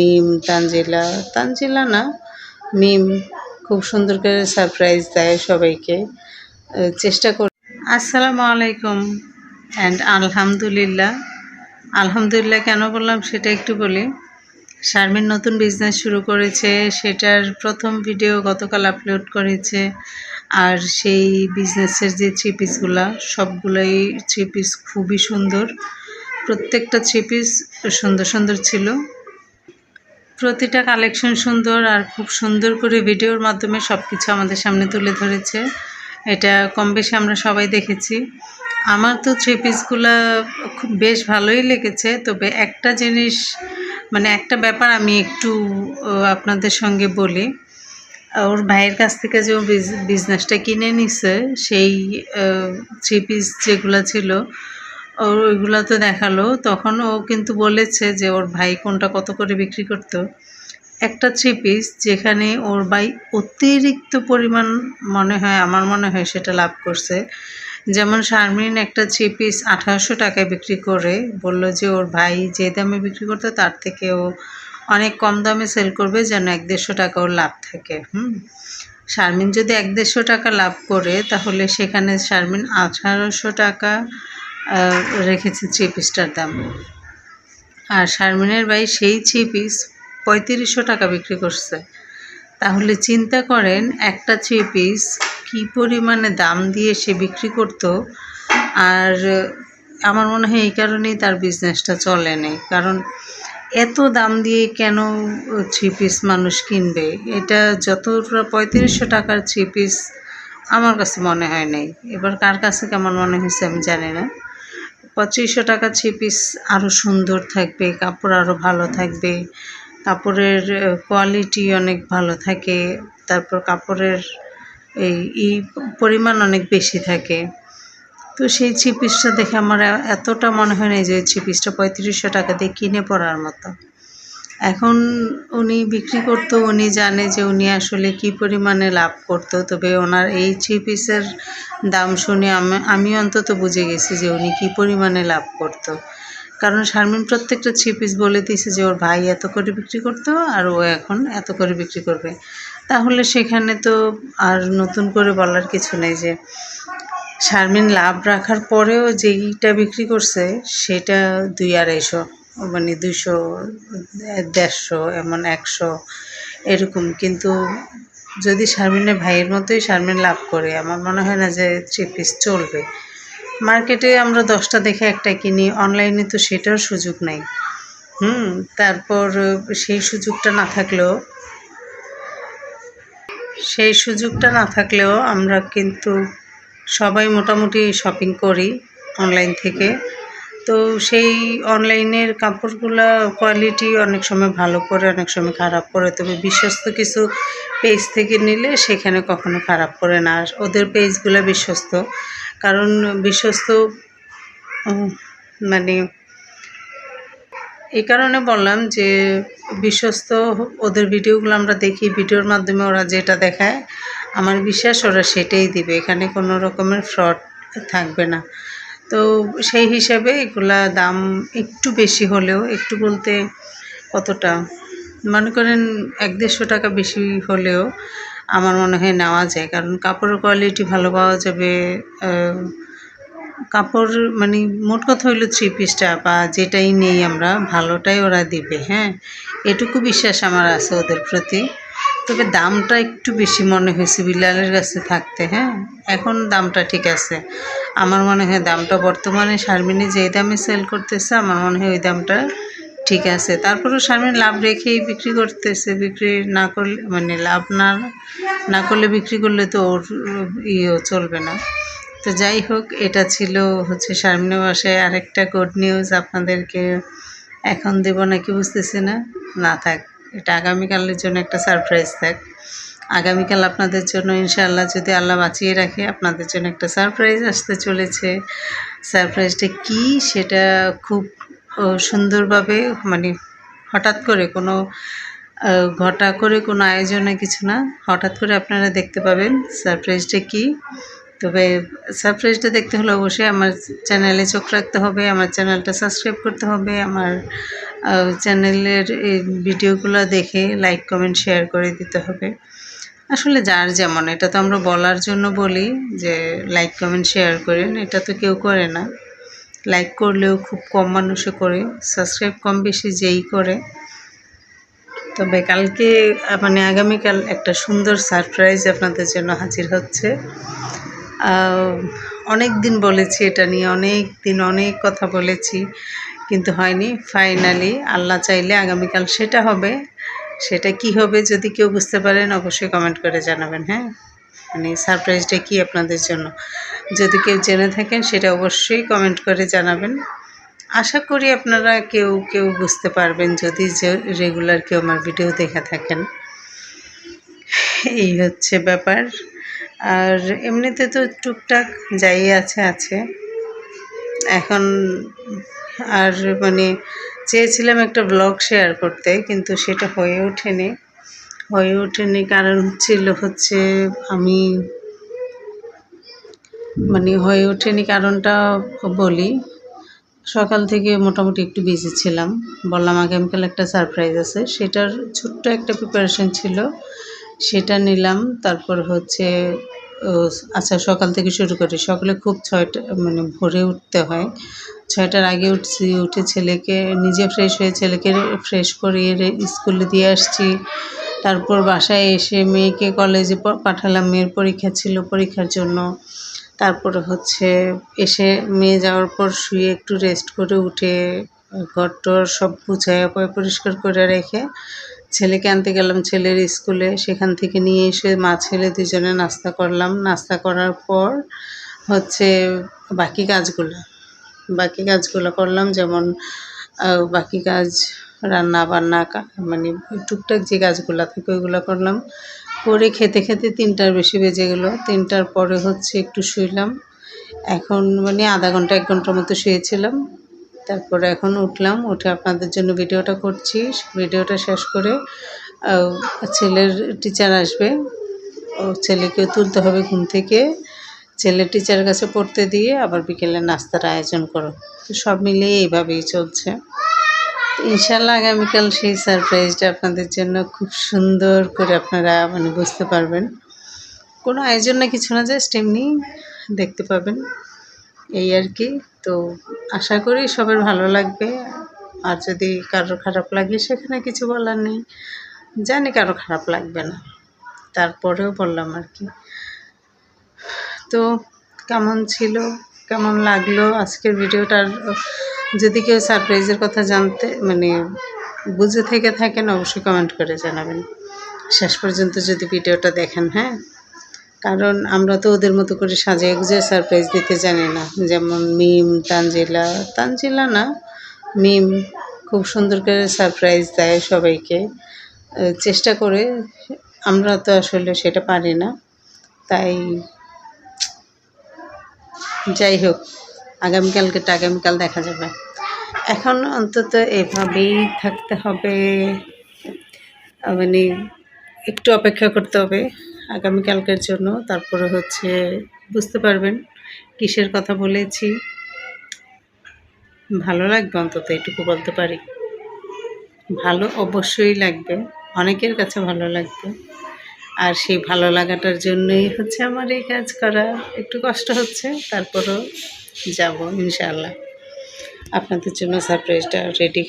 মিম, তানজিলা তানজিলা না, মিম খুব সুন্দর করে সারপ্রাইজ দেয় সবাইকে। চেষ্টা করি আসসালামু আলাইকুম। অ্যান্ড আলহামদুলিল্লাহ। আলহামদুলিল্লাহ কেন বললাম সেটা একটু বলি। শারমিন নতুন বিজনেস শুরু করেছে, সেটার প্রথম ভিডিও গতকাল আপলোড করেছে। আর সেই বিজনেসের যে থ্রি পিসগুলা সবগুলোই থ্রি পিস খুবই সুন্দর। প্রত্যেকটা থ্রি পিস সুন্দর সুন্দর ছিল। প্রতিটা কালেকশন সুন্দর আর খুব সুন্দর করে ভিডিওর মাধ্যমে সব কিছু আমাদের সামনে তুলে ধরেছে। এটা কম বেশি আমরা সবাই দেখেছি। আমার তো থ্রি পিসগুলো খুব বেশ ভালোই লেগেছে। তবে একটা জিনিস মানে একটা ব্যাপার আমি একটু আপনাদের সঙ্গে বলি। ওর ভাইয়ের কাছ থেকে যে ও বিজনেসটা কিনে নিছে, সেই থ্রি পিস যেগুলো ছিল ওর ওইগুলো তো দেখাল। তখন ও কিন্তু বলেছে যে ওর ভাই কোনটা কত করে বিক্রি করতো। একটা থ্রি পিস যেখানে ওর ভাই অতিরিক্ত পরিমাণ মনে হয়, আমার মনে হয় সেটা লাভ করছে। যেমন শারমিন একটা থ্রি পিস আঠারোশো টাকায় বিক্রি করে, বলল যে ওর ভাই যে দামে বিক্রি করতো তার থেকে ও অনেক কম দামে সেল করবে যেন এক দেড়শো টাকা ওর লাভ থাকে, হুম। শারমিন যদি এক দেড়শো টাকা লাভ করে, তাহলে সেখানে শারমিন আঠারোশো টাকা রেখেছে থ্রি পিসটার দাম। আর শারমিনের ভাই সেই থ্রি পিস পঁয়ত্রিশশো টাকা বিক্রি করছে। তাহলে চিন্তা করেন, একটা থ্রি পিস কী পরিমাণে দাম দিয়ে সে বিক্রি করতো? আর আমার মনে হয় এই কারণেই তার বিজনেসটা চলে নেই। কারণ এত দাম দিয়ে কেন থ্রি পিস মানুষ কিনবে? এটা যতটা পঁয়ত্রিশশো টাকার থ্রি পিস আমার কাছে মনে হয় নাই। এবার কার কাছে কেমন মনে হয়েছে আমি জানি না। পঁচিশশো টাকা থ্রি পিস আরও সুন্দর থাকবে, কাপড় আরও ভালো থাকবে। কাপড়ের কোয়ালিটি অনেক ভালো থাকে, তারপর কাপড়ের এই, ই পরিমাণ অনেক বেশি থাকে। তো সেই ছিপিসটা পিসটা দেখে আমার এতটা মনে হয় না যে থ্রি পিসটা পঁয়ত্রিশশো টাকা দিয়ে কিনে পড়ার মতো। এখন উনি বিক্রি করতো, উনি জানে যে উনি আসলে কি পরিমাণে লাভ করতো। তবে ওনার এই থ্রি পিসের দাম শুনে আমি অন্তত বুঝে গেছি যে উনি কি পরিমাণে লাভ করতো। কারণ শারমিন প্রত্যেকটা থ্রি পিস বলে দিয়েছে যে ওর ভাই এত করে বিক্রি করতো আর ও এখন এত করে বিক্রি করবে। তাহলে সেখানে তো আর নতুন করে বলার কিছু নেই যে শারমিন লাভ রাখার পরেও যেইটা বিক্রি করছে, সেটা দুই আড়াইশো। মানে দুশো দেড়শো, এমন একশো, এরকম। কিন্তু যদি শারমিনের ভাইয়ের মতোই শারমিন লাভ করে, আমার মনে হয় না যে থ্রি পিস চলবে। মার্কেটে আমরা দশটা দেখে একটা কিনি, অনলাইনে তো সেটার সুযোগ নেই। হুম, তারপর সেই সুযোগটা না থাকলেও, সেই সুযোগটা না থাকলেও আমরা কিন্তু সবাই মোটামুটি শপিং করি অনলাইন থেকে। তো সেই অনলাইনের কাপড়গুলো কোয়ালিটি অনেক সময় ভালো করে অনেক সময় খারাপ করে তবে বিশ্বস্ত কিছু পেজ থেকে নিলে সেখানে কখনো খারাপ করে না। আর ওদের পেজগুলো বিশ্বস্ত। কারণ বিশ্বস্ত মানে এই কারণে বললাম যে বিশ্বস্ত ওদের ভিডিওগুলো আমরা দেখি, ভিডিওর মাধ্যমে ওরা যেটা দেখায়, আমার বিশ্বাস ওরা সেটাই দিবে। এখানে কোনো রকমের ফ্রড থাকবে না। তো সেই হিসাবে এগুলা দাম একটু বেশি হলেও, একটু বলতে কতটা? মনে করেন এক দেড়শো টাকা বেশি হলেও আমার মনে হয় নেওয়া যায়। কারণ কাপড়ের কোয়ালিটি ভালো পাওয়া যাবে কাপড় মানে মোট কথা হইল থ্রি পিসটা বা যেটাই নেই আমরা, ভালোটাই ওরা দিবে হ্যাঁ? এটুকু বিশ্বাস আমার আছে ওদের প্রতি। তবে দামটা একটু বেশি মনে হয়েছে বিলালের কাছে থাকতে হ্যাঁ? এখন দামটা ঠিক আছে। আমার মনে হয় দামটা বর্তমানে শারমিনে যে দামে সেল করতেছে, আমার মনে হয় ওই দামটা ঠিক আছে। তারপরেও শারমিন লাভ রেখেই বিক্রি করতেছে, বিক্রি না করলে মানে লাভ না না করলে বিক্রি করলে তো ওর ইয়েও চলবে না। তো যাই হোক, এটা ছিল হচ্ছে শারমিনের বাসায় আরেকটা গুড নিউজ আপনাদেরকে এখন দেব নাকি বুঝতেছি না। না থাক, এটা আগামীকালের জন্য একটা সারপ্রাইজ থাক। আগামীকাল আপনাদের জন্য ইনশাআল্লাহ যদি আল্লাহ বাঁচিয়ে রাখে, আপনাদের জন্য একটা সারপ্রাইজ আসতে চলেছে। সারপ্রাইজটা কি সেটা খুব সুন্দরভাবে মানে হঠাৎ করে কোনো ঘটা করে কোনো আয়োজনে কিছু না, হঠাৎ করে আপনারা দেখতে পাবেন সারপ্রাইজটা কি। তবে সারপ্রাইজটা দেখতে হলে অবশ্যই আমার চ্যানেলে চোখ রাখতে হবে, আমার চ্যানেলটা সাবস্ক্রাইব করতে হবে, আমার চ্যানেলের ভিডিওগুলো দেখে লাইক কমেন্ট শেয়ার করে দিতে হবে। আসলে যার যেমন, এটা তো আমরা বলার জন্য বলি যে লাইক কমেন্ট শেয়ার করেন, এটা তো কেউ করে না। লাইক করলেও খুব কম মানুষে করে সাবস্ক্রাইব কম বেশি যেই করে। তবে কালকে মানে আগামীকাল একটা সুন্দর সারপ্রাইজ আপনাদের জন্য হাজির হচ্ছে। অনেক দিন বলেছি এটা নিয়ে, অনেক দিন অনেক কথা বলেছি, কিন্তু হয়নি। ফাইনালি আল্লাহ চাইলে আগামীকাল সেটা হবে। সেটা কি হবে যদি কেউ বুঝতে পারেন, অবশ্যই কমেন্ট করে জানাবেন হ্যাঁ? মানে সারপ্রাইজটা কি আপনাদের জন্য? যদি কেউ জেনে থাকেন, সেটা অবশ্যই কমেন্ট করে জানাবেন। আশা করি আপনারা কেউ কেউ বুঝতে পারবেন যদি যে রেগুলার কেউ আমার ভিডিও দেখে থাকেন। এই হচ্ছে ব্যাপার। আর এমনিতে তো টুকটাক যাই আছে আছে। এখন আর মানে চেয়েছিলাম একটা ব্লগ শেয়ার করতে, কিন্তু সেটা হয়ে ওঠেনি। হয়ে ওঠেনি কারণ ছিল হচ্ছে আমি মানে হয়ে ওঠেনি কারণটা বলি। সকাল থেকে মোটামুটি একটু বিজি ছিলাম। বললাম আগামীকাল একটা সারপ্রাইজ আছে। সেটার ছোট্ট একটা প্রিপারেশন ছিল। সেটা নিলাম। তারপর হচ্ছে আচ্ছা সকাল থেকে শুরু করি। সকালে খুব ছয়টা মানে ভোরে উঠতে হয়। ছয়টার আগে উঠছি, উঠে ছেলেকে, নিজে ফ্রেশ হয়ে ছেলেকে ফ্রেশ করিয়ে স্কুলে দিয়ে আসছি। তারপর বাসায় এসে মেয়েকে কলেজে পাঠালাম, মেয়ের পরীক্ষা ছিল পরীক্ষার জন্য। তারপর হচ্ছে এসে মেয়ে যাওয়ার পর শুয়ে একটু রেস্ট করে উঠে ঘর টর সব গুছায় পরিষ্কার করে রেখে ছেলেকে আনতে গেলাম ছেলের স্কুলে সেখান থেকে নিয়ে এসে মা, ছেলে দুজনে নাস্তা করলাম। নাস্তা করার পর হচ্ছে বাকি কাজগুলো। বাকি কাজগুলো করলাম, যেমন বাকি কাজ, রান্না বান্না মানে টুকটাক যে কাজগুলো থাকে ওইগুলো করলাম। করে খেতে খেতে তিনটার বেশি বেজে গেলো। তিনটার পরে হচ্ছে একটু শুইলাম। এখন মানে আধা ঘণ্টা, এক ঘণ্টার মতো শুয়েছিলাম। তারপরে এখন উঠলাম, উঠে আপনাদের জন্য ভিডিওটা করছি। ভিডিওটা শেষ করে ছেলের টিচার আসবে। ও ছেলেকে তুলতে হবে ঘুম থেকে। ছেলের টিচারের কাছে পড়তে দিয়ে আবার বিকেলে নাস্তার আয়োজন করো। তো সব মিলিয়ে এইভাবেই চলছে। ইনশাল্লাহ আগামীকাল সেই সারপ্রাইজটা আপনাদের জন্য খুব সুন্দর করে আপনারা মানে বুঝতে পারবেন। কোনো আয়োজন না কিছু না জাস্ট এমনি দেখতে পাবেন। এই আর কি। তো আশা করি সবার ভালো লাগবে। আর যদি কারোর খারাপ লাগে, সেখানে কিছু বলার নেই। জানি কারও খারাপ লাগবে না। তারপরেও বললাম আর কি। তো কেমন ছিল? কেমন লাগল? আজকের ভিডিওটার, যদি কেউ সারপ্রাইজের কথা জানতে মানে বুঝে থেকে থাকেন, অবশ্যই কমেন্ট করে জানাবেন। শেষ পর্যন্ত যদি ভিডিওটা দেখেন হ্যাঁ? কারণ আমরা তো ওদের মতো করে সাজিয়ে গুজিয়ে সারপ্রাইজ দিতে জানি না। যেমন মিম, তানজিলা তানজিলা না, মিম খুব সুন্দর করে সারপ্রাইজ দেয় সবাইকে। চেষ্টা করে, আমরা তো আসলে সেটা পারি না। তাই যাই হোক আগামীকালকেটা আগামীকাল দেখা যাবে। এখন অন্তত এভাবেই থাকতে হবে। মানে একটু অপেক্ষা করতে হবে আগামীকালকের জন্য। তারপরে হচ্ছে বুঝতে পারবেন কিসের কথা বলেছি। ভালো লাগবে অন্তত, এটুকু বলতে পারি। ভালো অবশ্যই লাগবে, অনেকের কাছে ভালো লাগবে। আর সেই ভালো লাগাটার জন্যই হচ্ছে আমার এই কাজ করা। একটু কষ্ট হচ্ছে, তারপরও যাব ইনশাল্লাহ আপনাদের জন্য সারপ্রাইজটা রেডি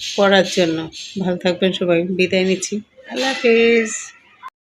করার জন্য। ভালো থাকবেন সবাই, বিদায় নিচ্ছি। আল্লাহ হাফিজ।